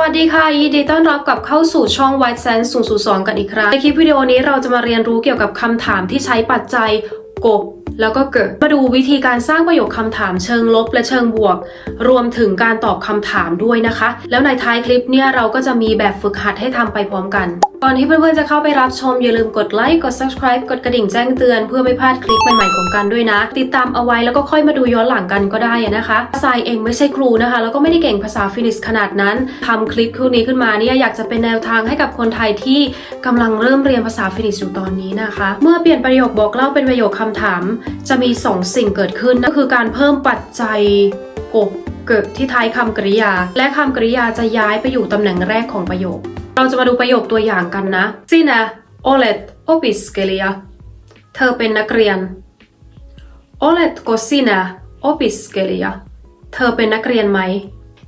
วัสดีค่ะยินดีต้อนรับกลับเข้าสู่ช่อง White Sense 002 กันอีกครั้ง ในคลิปวิดีโอนี้เราจะมาเรียนรู้เกี่ยวกับคำถามที่ใช้ปัจจัยกบแล้วก็เกิดมาดูวิธีการสร้างประโยคคำถามเชิงลบและเชิงบวก รวมถึงการตอบคำถามด้วยนะคะ แล้วในท้ายคลิปเนี่ยเราก็จะมีแบบฝึกหัดให้ทำไปพร้อมกัน ก่อนที่เพื่อนๆจะเข้าไปรับชมอย่าลืมกดไลค์กด subscribe กดกระดิ่งแจ้งเตือนเพื่อไม่พลาดคลิปใหม่ๆของกันด้วยนะ ติดตามเอาไว้แล้วก็ค่อยมาดูย้อนหลังกันก็ได้นะคะทรายเองไม่ใช่ครูนะคะ แล้วก็ไม่ได้เก่งภาษาฟินิชขนาดนั้นทำคลิปคู่นี้ขึ้นมาเนี่ยอยากจะเป็นแนวทางให้กับคนไทยที่กำลังเริ่มเรียนภาษาฟินิชอยู่ตอนนี้นะคะ เมื่อเปลี่ยนประโยคบอกเล่าเป็นประโยคคำถาม จะมีสองสิ่งเกิดขึ้นนั่นก็คือการเพิ่มปัจจัยกบเกิดที่ท้ายคำกริยา และคำกริยาจะย้ายไปอยู่ตำแหน่งแรกของประโยค เราจะมาดูประโยคตัวอย่างกันนะ Sinä olet opiskelija เธอเป็นนักเรียน Oletko sinä opiskelija เธอเป็นนักเรียนไหม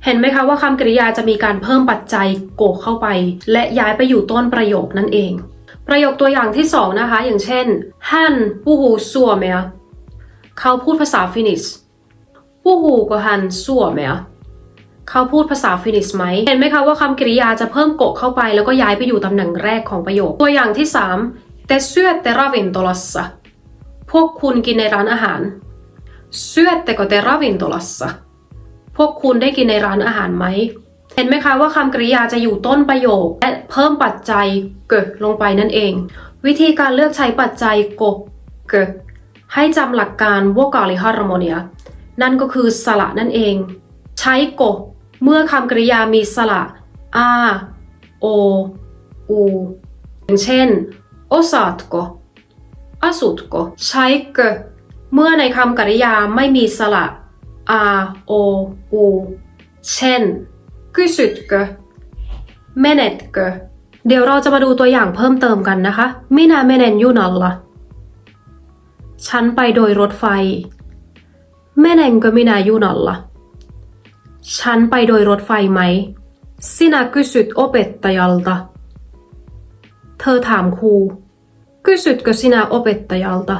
เห็นไหมคะว่าคำกริยาจะมีการเพิ่มปัจจัยโกเข้าไป และย้ายไปอยู่ต้นประโยคนั่นเอง ประโยคตัวอย่างที่สองนะคะ อย่างเช่น hän puhuu suomea เขาพูดภาษาฟินิช puhuuko hän suomea เขาพูดภาษาฟินิชไหม เห็นไหมคะว่าคำกริยาจะเพิ่มโกะเข้าไป แล้วก็ย้ายไปอยู่ตำแหน่งแรกของประโยค ตัวอย่างที่3 te syötte ravintolassa พวกคุณกินในร้านอาหาร syöttekö te ravintolassa พวกคุณได้กินในร้านอาหารไหม เห็นไหมคะว่าคำกริยาจะอยู่ต้นประโยค และเพิ่มปัจจัยเกลงไปนั่นเอง วิธีการเลือกใช้ปัจจัยโกเกให้จำหลักการ vocali harmonia นั่นก็คือสระนั่นเอง ใช้โก เมื่อคำกริยามีสระ a o u อย่างเช่น o s a t k o asutko ใช้เกเมื่อในคำกริยาไม่มีสระ a o u เช่น kysytkö menetkö เดี๋ยวเราจะมาดูตัวอย่างเพิ่มเติมกันนะคะ minä menen junalla ฉันไปโดยรถไฟ menenkö minä junalla ฉันไปโดยรถไฟไหม sinä kysyt opettajalta เธอถามครู kysytkö sinä opettajalta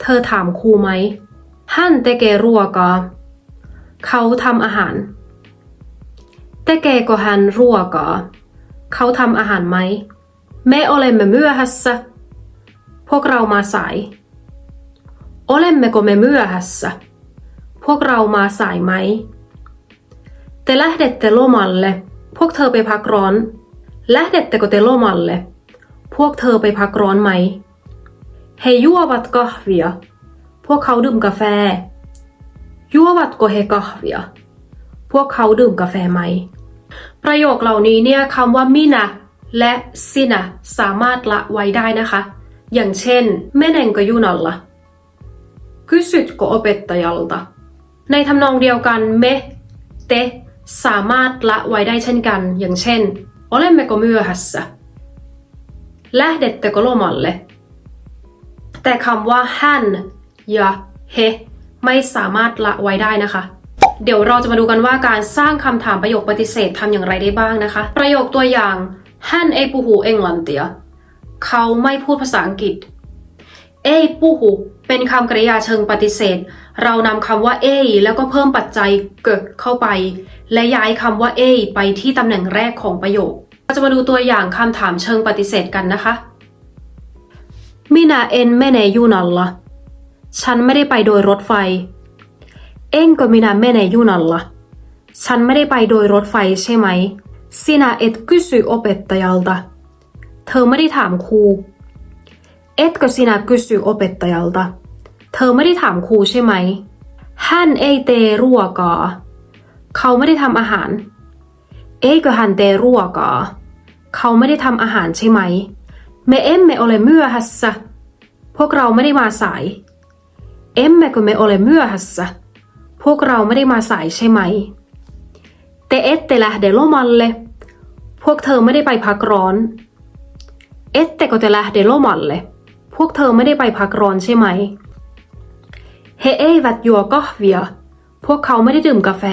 เธอถามครูไหม hän tekee ruokaa เขาทำอาหาร tekeekö hän ruokaa เขาทำอาหารไหม me olemme myöhässä พวกเรามาสาย olemmeko me myöhässä พวกเรามาสายไหม te lähdette lomalle พวกเธอไปพักร้อน lähdettekö te lomalle พวกเธอไปพักร้อนไหม he juovat kahvia พวกเขาดื่มกาแฟ juovatko he kahvia พวกเขาดื่มกาแฟไหม ประโยคเหล่านี้เนี่ยคำว่ามินะและ sinä สามารถละไว้ได้นะคะ อย่างเช่น menenkö junalla kysytkö opettajalta ในทำนองเดียวกัน me te สามารถละไว้ได้เช่นกัน อย่างเช่น olemmeko myöhässä lähdettekö lomalle แต่คำว่า hän ยะ he ไม่สามารถละไว้ได้นะคะ เดี๋ยวเราจะมาดูกันว่าการสร้างคำถามประโยคปฏิเสธทำอย่างไรได้บ้างนะคะ ประโยคตัวอย่าง hän ei puhu englantia เขาไม่พูดภาษาอังกฤษ เอ้ปูหูเป็นคำกริยาเชิงปฏิเสธ เรานำคำว่าเอ้แล้วก็เพิ่มปัจจัยเกิดเข้าไป และย้ายคำว่าเอ้ไปที่ตำแหน่งแรกของประโยคเราจะมาดูตัวอย่างคำถามเชิงปฏิเสธกันนะคะ Minä en mene junalla ฉันไม่ได้ไปโดยรถไฟ Enkö minä mene junalla ฉันไม่ได้ไปโดยรถไฟใช่ไหม Sinä et kysy opettajalta เธอไม่ได้ถามครู Etkö sinä kysy opettajalta เธอไม่ได้ถามครูใช่ไหม Hän ei tee ruokaa เขาไม่ได้ทำอาหาร Eikö hän tee ruokaa เขาไม่ได้ทำอาหารใช่ไหม Me emme ole myöhässä พวกเราไม่ได้มาสาย Emmekö me ole myöhässä พวกเราไม่ได้มาสายใช่ไหม Te ette lähde lomalle พวกเธอไม่ได้ไปพักร้อน Ettekö te lähde lomalle พวกเธอไม่ได้ไปพักร้อนใช่ไหม He eivät juo kahvia พวกเขาไม่ได้ดื่มกาแฟ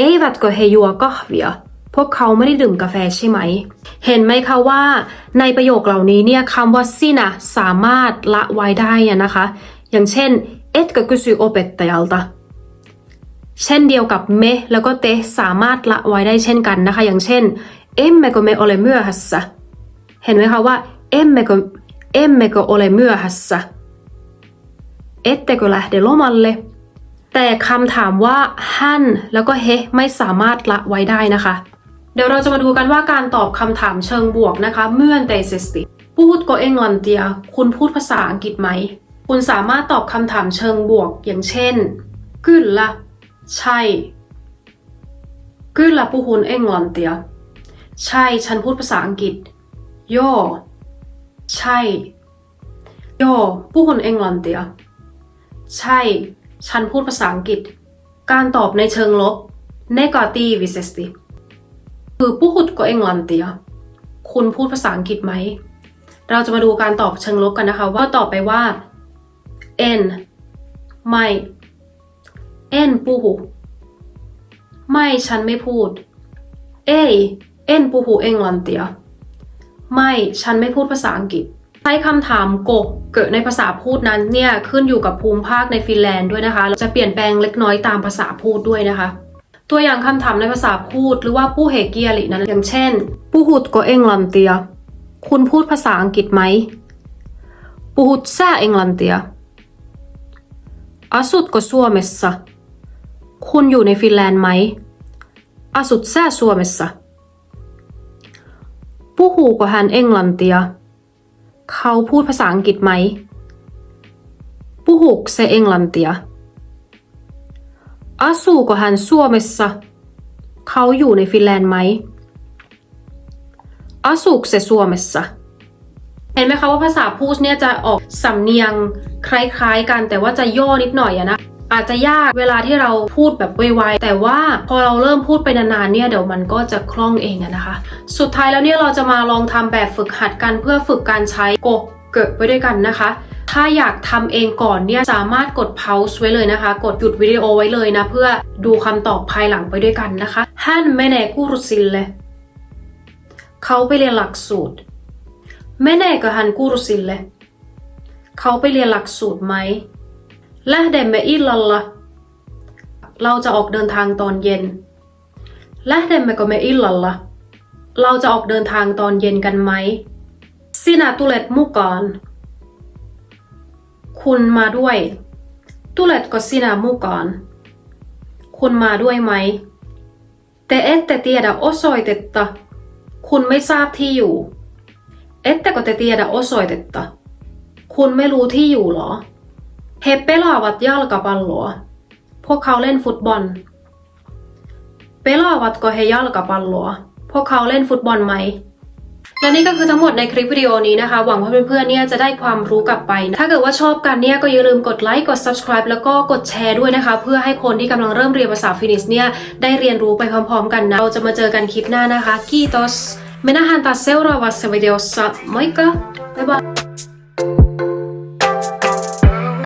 Eivätkö he juo kahvia พวกเขาไม่ได้ดื่มกาแฟใช่ไหม เห็นไหมคะว่า ในประโยคเหล่านี้เนี่ยคำว่า sinä สามารถละไว้ได้อะนะคะ อย่างเช่น etkö kysy opettajalta เช่นเดียวกับเมแล้วก็เตสามารถละไว้ได้เช่นกันนะคะ อย่างเช่น emmekö me ole myöhässä เห็นไหมคะว่า emmekö emmekö ole myöhässä ettekö lähde lomalle แต่คำถามว่า ฮันแล้วก็เฮไม่สามารถละไว้ได้นะคะ เดี๋ยวเราจะมาดูกันว่าการตอบคำถามเชิงบวกนะคะ เมื่อนเตสติพูดก็เองลอนเตีย คุณพูดภาษาอังกฤษไหม คุณสามารถตอบคำถามเชิงบวกอย่างเช่นกึลละใช่กึลละพูดเองลอนเตีย ใช่ ฉันพูดภาษาอังกฤษโย ใช่โยพูดเองลอนเตียใช่ฉันพูดภาษาอังกฤษการตอบในเชิงลบ negativisesti คือพูดก็เองลันเตียคุณพูดภาษาอังกฤษไหมเราจะมาดูการตอบเชิงลบกันนะคะว่าตอบไปว่า en ไม่ en ปูหูไม่ฉันไม่พูด ei en puhu englantia ไม่ฉันไม่พูดภาษาอังกฤษ ใช้คำถามโกเกิดในภาษาพูดนั้นเนี่ยขึ้นอยู่กับภูมิภาคในฟินแลนด์ด้วยนะคะจะเปลี่ยนแปลงเล็กน้อยตามภาษาพูดด้วยนะคะตัวอย่างคำถามในภาษาพูดหรือว่าผู้เหเกียรินั้นอย่างเช่นพูดก็เองลันเตีย คุณพูดภาษาอังกฤษไหมพูดแซาเองลันเตีย asutko Suomessa คุณอยู่ในฟินแลนด์ไหม asut sä Suomessa puhuuko hän englantia เขาพูดภาษาอังกฤษไหม puhuuko se englantia asuuko hän Suomessa เขาอยู่ในฟินแลนด์ไหม asuuko se Suomessa เห็นไหมคะว่าภาษาพูดเนี่ยจะออกสำเนียงคล้ายๆกันแต่ว่าจะย่อนิดหน่อยอะนะ อาจจะยากเวลาที่เราพูดแบบไวๆแต่ว่าพอเราเริ่มพูดไปนานๆเนี่ยเดี๋ยวมันก็จะคล่องเองนะคะ สุดท้ายแล้วเนี่ยเราจะมาลองทำแบบฝึกหัดกันเพื่อฝึกการใช้โกเกิดไว้ด้วยกันนะคะถ้าอยากทำเองก่อนเนี่ยสามารถกด pause ไว้เลยนะคะ กดหยุดวิดีโอไว้เลยนะ เพื่อดูคำตอบภายหลังไปด้วยกันนะคะ Han menee kurssille เขาไปเรียนหลักสูตร Meneekö hän kurssille เขาไปเรียนหลักสูตรไหม ออกเดินทางตอนเย็นกันไหม Sinä tulet mukaan คุณมาด้วย Tuletko sinä mukaan คุณมาด้วยไหม Te ette tiedä osoitetta คุณไม่ทราบที่อยู่ Ettekö te tiedä osoitetta คุณไม่รู้ที่อยู่เหรอ He pelaavat jalkapalloa พวกเขาเล่นฟุตบอล Pelaavatko he jalkapalloa พวกเขาเล่นฟุตบอลไหม และนี่ก็คือทั้งหมดในคลิปวิดีโอนี้นะคะ หวังว่าเพื่อนๆเนี่ยจะได้ความรู้กลับไปนะถ้าเกิดว่าชอบกันเนี่ยก็อย่าลืมกดไลค์กด subscribe แล้วก็กดแชร์ด้วยนะคะ เพื่อให้คนที่กำลังเริ่มเรียนภาษาฟินิชเนี่ยได้เรียนรู้ไปพร้อมๆ กันนะเราจะมาเจอกันคลิปหน้านะคะ Kiitos! Me nähdään taas seuraavassa videossa. Moikka! Bye bye!